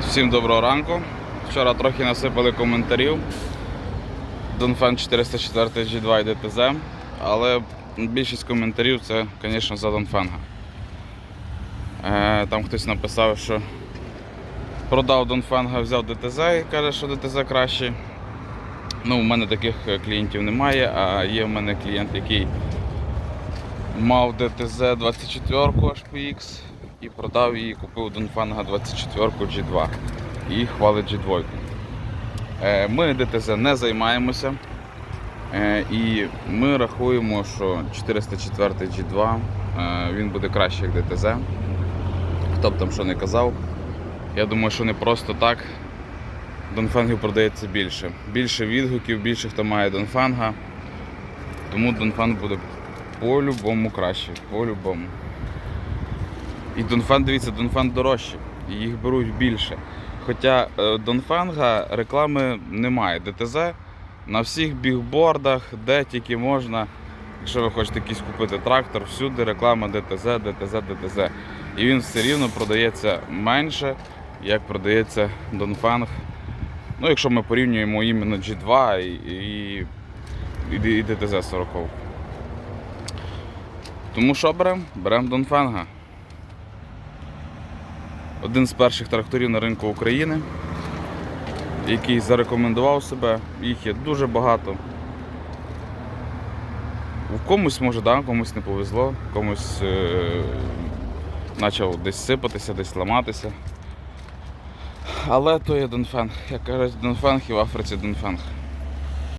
Всім доброго ранку. Вчора трохи насипали коментарів. Донфен 404 G2 і ДТЗ, але більшість коментарів це, звісно, за Донфенга. Е, Там хтось написав, що продав Донфенга, взяв ДТЗ і каже, що ДТЗ кращий. Ну, у мене таких е, клієнтів немає, а є в мене клієнт, який мав ДТЗ 24 HPX і продав її, купив Донфанга 24 G2 і хвалить G2. Е, Ми ДТЗ не займаємося. Е, І ми рахуємо, що 404 G2 е, він буде краще, як ДТЗ. Хто б там що не казав. Я думаю, що не просто так. Донфангів продається більше. Більше відгуків, більше хто має Донфанга. Тому Донфанг буде по-любому краще. По-любому. І Донфан, дивіться, Донфан дорожче. Їх беруть більше. Хоча е, Донфанга реклами немає. ДТЗ на всіх бігбордах, де тільки можна. Якщо ви хочете якийсь купити трактор, всюди реклама ДТЗ, ДТЗ, ДТЗ. І він все рівно продається менше, як продається Донфанг. Ну, якщо ми порівнюємо іменно G2 і, і, і, і ДТЗ 40. Тому що беремо? Беремо Донфанга. Один з перших тракторів на ринку України, який зарекомендував себе. Їх є дуже багато. В комусь може, да, комусь не повезло, комусь е- почав десь сипатися, десь ламатися. Але то є Донфенг. Як кажуть, Донфенг і в Африці Донфенг.